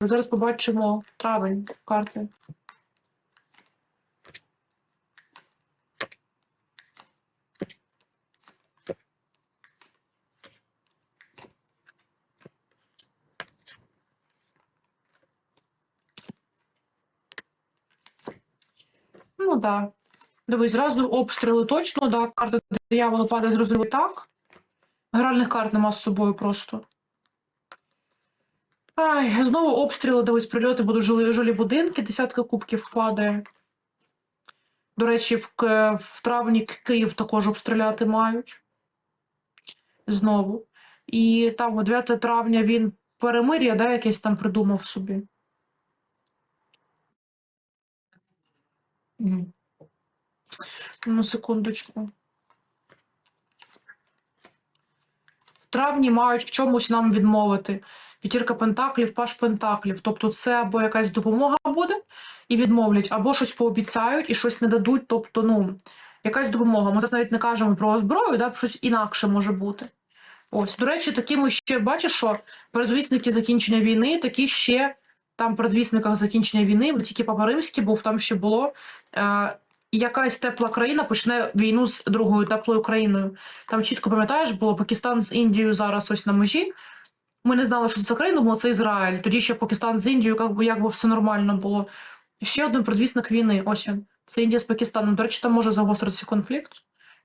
Зараз побачимо травень карти. Ну так. Да. Дивись, зразу обстріли точно, да. Карта диявола падає зрозуміло так. Гральних карт нема з собою просто. Ай, знову обстріли, дивись, прильоти, будуть жилі, жилі будинки, десятка кубків падає. До речі, в, в травні Київ також обстріляти мають. Знову. І там 9 травня він перемир'я, да, якесь там придумав собі. Ну, секундочку. В травні мають в чомусь нам відмовити. П'ятірка пентаклів, паш пентаклів. Тобто це або якась допомога буде і відмовлять, або щось пообіцяють і щось не дадуть. Тобто, ну, якась допомога. Ми зараз навіть не кажемо про зброю, да, щось інакше може бути. Ось, до речі, такі ми ще бачиш, що передвісники закінчення війни, такі ще там передвісниках закінчення війни, тільки Папа Римський був, там ще було. Е, якась тепла країна почне війну з другою теплою країною. Там чітко пам'ятаєш, було Пакистан з Індією зараз ось на межі. Ми не знали, що це за країна, бо це Ізраїль. Тоді ще Пакистан з Індією, як би, як би все нормально було. Ще один предвісник війни. Ось він. Це Індія з Пакистаном. До речі, там може загостритися конфлікт.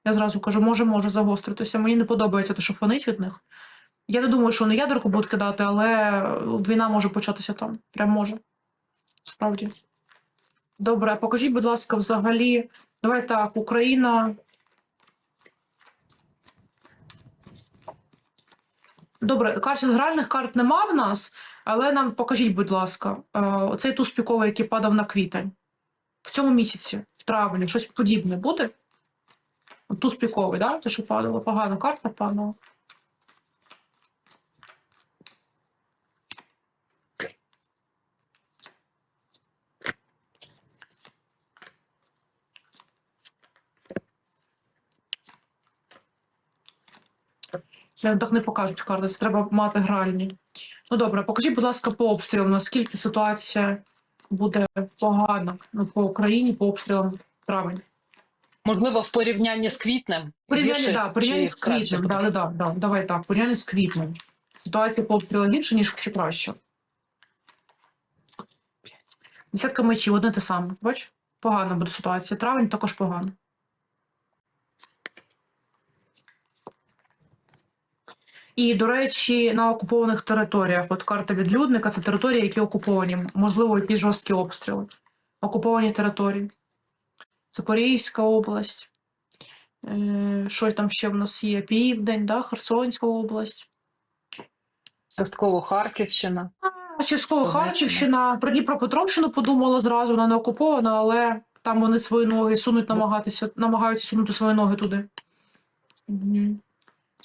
Я зразу кажу, може, може загостритися. Мені не подобається те, що фонить від них. Я не думаю, що вони ядерку будуть кидати, але війна може початися там. Прям може. Справді. Добре, покажіть, будь ласка, взагалі. Давай так, Україна. Добре, карт гральних карт нема в нас, але нам покажіть, будь ласка, цей оцей туз піковий, який падав на квітень. В цьому місяці, в травні, щось подібне буде? Туз піковий, да? Те, що падало, погано карта падала. Це так не покажуть карти, це треба мати гральні. Ну добре, покажіть, будь ласка, по обстрілам, наскільки ситуація буде погана ну, по Україні по обстрілам травень. Можливо, в порівнянні з квітнем. Порівняння, да, порівняння з квітнем, буде? да, да, да, давай так, порівняння з квітнем. Ситуація по обстрілам гірше, ніж чи краще. Десятка мечів, одне те саме. Бач? Погана буде ситуація. Травень також погано. І, до речі, на окупованих територіях, от карта відлюдника, це території, які окуповані, можливо, якісь жорсткі обстріли. Окуповані території. Запорізька область. Е, Що там ще в нас є? Південь, да? Херсонська область. Частково Харківщина. А, частково Харківщина. Про Дніпропетровщину подумала зразу, вона не окупована, але там вони свої ноги сунуть, намагатися, намагаються сунути свої ноги туди.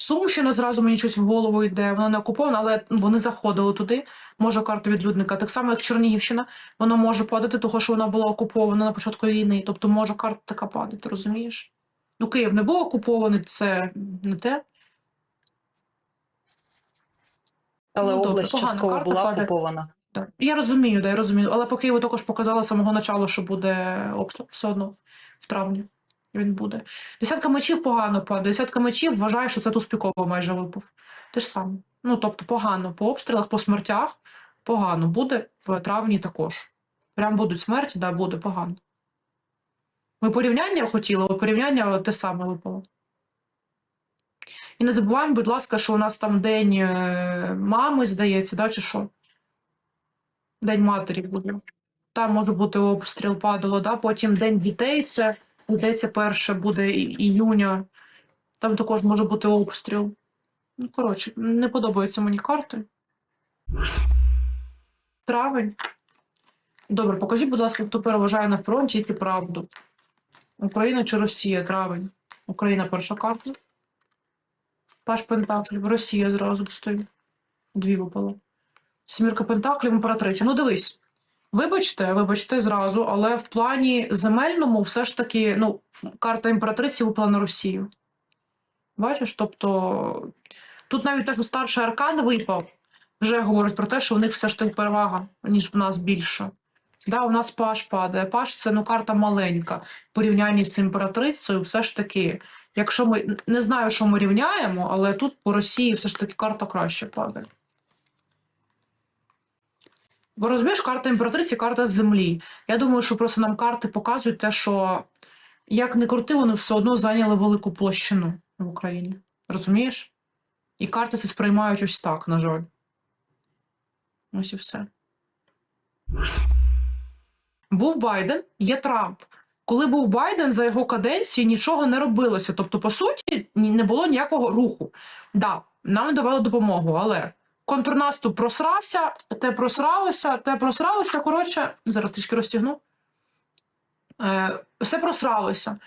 Сумщина зразу мені щось в голову йде. Вона не окупована, але вони заходили туди. Може карта відлюдника. Так само, як Чернігівщина, вона може падати, тому що вона була окупована на початку війни. Тобто може карта така падати, розумієш? Ну, Київ не був окупований, це не те. Але Ну, область погана частково карта була падає. окупована. Так. Я розумію, да, я розумію. Але по Києву також показала з самого начала, що буде обстріл все одно в травні. Він буде. Десятка мечів погано падає. Десятка мечів вважає, що це туспіково майже випав. Те ж саме. Ну, тобто, погано по обстрілах, по смертях погано буде в травні також. Прям будуть смерті, да, буде погано. Ми порівняння хотіли, але порівняння те саме випало. І не забуваємо, будь ласка, що у нас там день е, мами, здається, да, чи що? День матері буде. Там може бути обстріл падало, да? потім День дітей, це, здається, перше буде іюня. Там також може бути обстріл. Ну, коротше, не подобаються мені карти. Травень. Добре, покажіть, будь ласка, хто переважає на фронті і правду. Україна чи Росія? Травень. Україна перша карта. Паш Пентаклів. Росія зразу стоїть. Дві випало. Сімірка Пентаклів, імператриця. Ну, дивись. Вибачте, вибачте зразу, але в плані земельному все ж таки, ну, карта імператриці випала на Росію. Бачиш? Тобто, тут навіть те, що старший аркан випав, вже говорить про те, що у них все ж таки перевага, ніж в нас більше. Да, у нас паш падає. Паш це ну карта маленька в порівнянні з імператрицею. Все ж таки, якщо ми не знаю, що ми рівняємо, але тут по Росії все ж таки карта краще падає. Бо розумієш, карта імператриці, карта землі. Я думаю, що просто нам карти показують те, що як не крути, вони все одно зайняли велику площину в Україні. Розумієш? І карти це сприймають ось так, на жаль. Ось і все. Був Байден, є Трамп. Коли був Байден, за його каденції нічого не робилося. Тобто, по суті, не було ніякого руху. Да, нам давали допомогу, але контрнаступ просрався, те просралося, те просралося. Коротше, зараз трішки розтягну. Е, все просралося.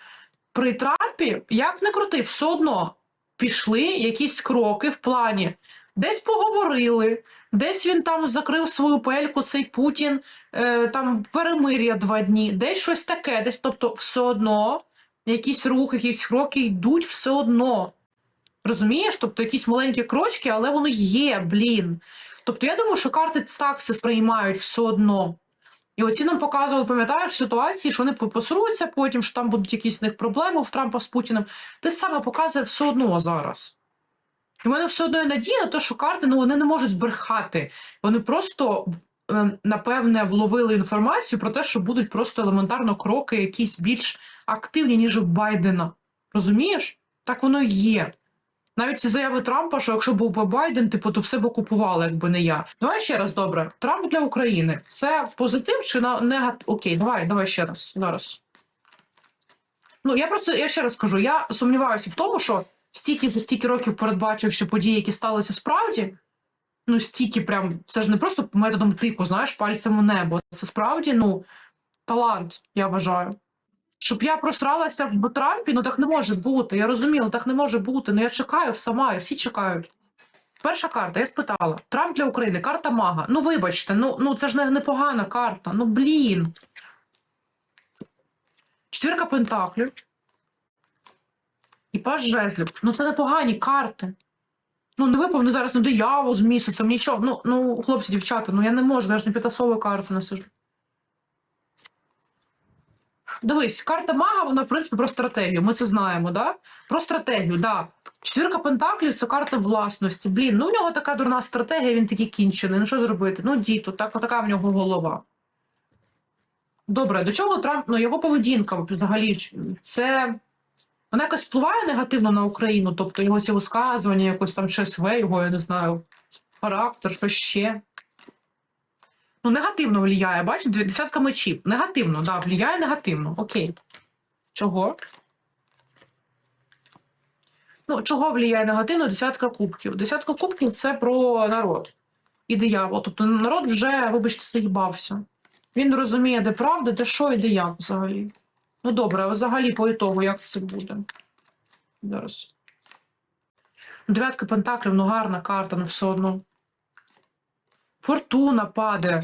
При Трампі, як не крути, все одно пішли якісь кроки в плані. Десь поговорили, десь він там закрив свою пельку, цей Путін, е, там перемир'я два дні, десь щось таке, десь, тобто, все одно якісь рухи, якісь кроки йдуть все одно. Розумієш? Тобто якісь маленькі крочки, але вони є, блін. Тобто я думаю, що карти так все сприймають все одно. І оці нам показували, пам'ятаєш, ситуації, що вони посруться потім, що там будуть якісь них проблеми в Трампа з Путіним. Те саме показує все одно зараз. І в мене все одно є надія на те, що карти ну, вони не можуть збрехати. Вони просто, е, напевне, вловили інформацію про те, що будуть просто елементарно кроки якісь більш активні, ніж у Байдена. Розумієш? Так воно і є. Навіть ці заяви Трампа, що якщо був би Байден, типу, то все б окупували, якби не я. Давай ще раз добре. Трамп для України це в позитив чи на негатив? Окей, давай, давай ще раз. Зараз. Ну, я просто я ще раз кажу: я сумніваюся в тому, що стільки за стільки років передбачив, що події, які сталися справді, ну стільки прям, це ж не просто методом тику, знаєш, пальцем у небо. Це справді, ну, талант, я вважаю. Щоб я просралася в Трампі, ну так не може бути. Я розумію, ну так не може бути. Ну я чекаю сама, і всі чекають. Перша карта, я спитала: Трамп для України, карта мага. Ну, вибачте, ну, ну це ж не непогана карта. Ну блін. Четвірка пентаклів. І паж жезлів. Ну це непогані карти. Ну, не випав не зараз на диявол з місяцем, нічого. Ну, ну, хлопці, дівчата, ну я не можу, я ж не підтасовую карти не сижу. Дивись, карта мага, вона, в принципі, про стратегію. Ми це знаємо, да? Про стратегію, да. Четвірка Пентаклів це карта власності. Блін, ну в нього така дурна стратегія, він такий кінчений. Ну що зробити? Ну, діто, так, така в нього голова. Добре, до чого Трамп, ну його поведінка взагалі це. Вона якось впливає негативно на Україну, тобто його ці висказування, якось там ЧСВ, його, я не знаю, характер, що ще. Ну, негативно влияє, бачиш, десятка мечів. Негативно, да, влияє негативно. Окей. Чого? Ну, чого влияє негативно десятка кубків? Десятка кубків це про народ і диявол. Тобто народ вже, вибачте, заїбався. Він розуміє, де правда, де що і де як взагалі. Ну добре, взагалі по ітогу, як це буде? Зараз. Дев'ятка пентаклів, ну гарна карта, ну все одно. Фортуна падає.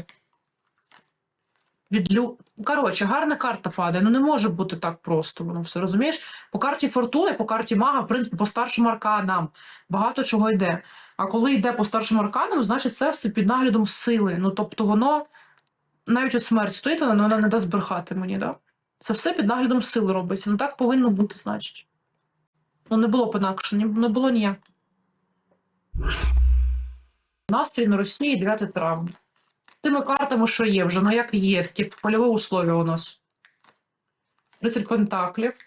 Від лю... Коротше, гарна карта падає. Ну не може бути так просто. Воно все розумієш? По карті фортуни, по карті мага, в принципі, по старшим арканам багато чого йде. А коли йде по старшим арканам, значить це все під наглядом сили. Ну тобто воно навіть от смерть стоїть, вона, вона не дасть збрехати мені, да? Це все під наглядом сили робиться. Ну так повинно бути, значить. Ну не було інакше, не було ніяк. Настрій на Росії 9 травня. Тими картами, що є вже, ну як є, такі польові условия у нас. 30 пентаклів,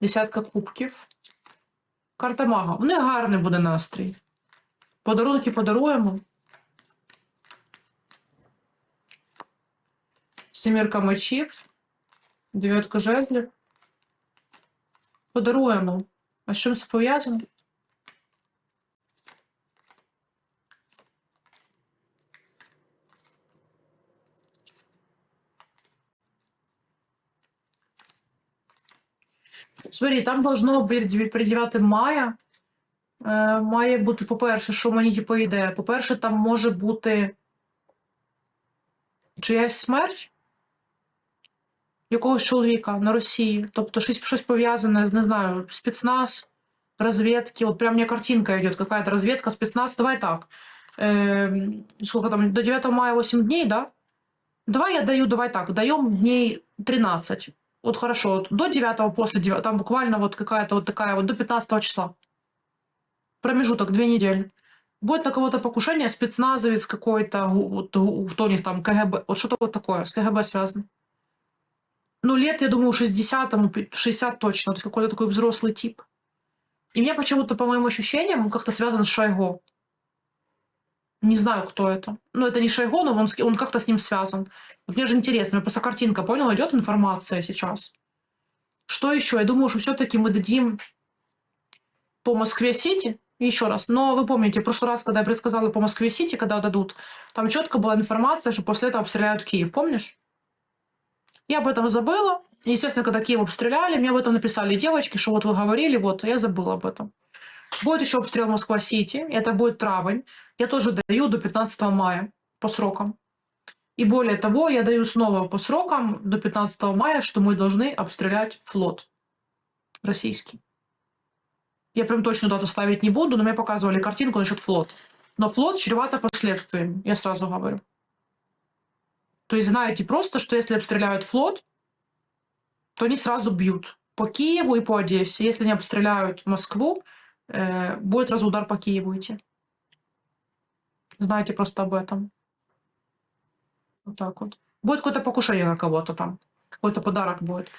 десятка кубків. Карта мага. У них гарний буде настрій. Подарунки подаруємо. Сімірка мечів, дев'ятка жезлів. Подаруємо. А з чим це пов'язано? Смотри, там должно 9 мая. Е, має бути, по-перше, що мені типу, йде. По-перше, там може бути чиясь смерть якогось чоловіка на Росії. Тобто щось, щось пов'язане з, не знаю, спецназ, розвідки. От прям мені картинка йде, какая-то розвідка, спецназ. Давай так. э, сколько там, до 9 мая 8 дней, да? Давай я даю, давай так, даем дней 13. Вот хорошо, вот до 9, после 9, там буквально вот какая-то вот такая вот до 15 числа. Промежуток, две недели. Будет на кого-то покушение, спецназовец какой-то, вот, кто у них там, КГБ, вот что-то вот такое, с КГБ связано. Ну, лет, я думаю, 60, ему, пи- 60 точно, то есть какой-то такой взрослый тип. И мне почему-то, по моим ощущениям, он как-то связан с Шойгу. Не знаю, кто это. Ну, это не Шойгу, но он, он как-то с ним связан. Вот мне же интересно, просто картинка, понял, идет информация сейчас. Что еще? Я думаю, что все-таки мы дадим по Москве-Сити еще раз. Но вы помните, в прошлый раз, когда я предсказала по Москве-Сити, когда дадут, там четко была информация, что после этого обстреляют Киев. Помнишь? Я об этом забыла. Естественно, когда Киев обстреляли, мне об этом написали девочки, что вот вы говорили, вот, а я забыла об этом. Будет еще обстрел Москва-Сити, это будет травень. Я тоже даю до 15 мая по срокам. И более того, я даю снова по срокам до 15 мая, что мы должны обстрелять флот российский. Я прям точно дату ставить не буду, но мне показывали картинку насчет флот. Но флот чревато последствиями, я сразу говорю. То есть знаете просто, что если обстреляют флот, то они сразу бьют по Киеву и по Одессе. Если не обстреляют Москву, э, будет сразу удар по Киеву идти. Знаете просто об этом. Вот так вот. Будет какое-то покушение на кого-то там. Какой-то подарок будет.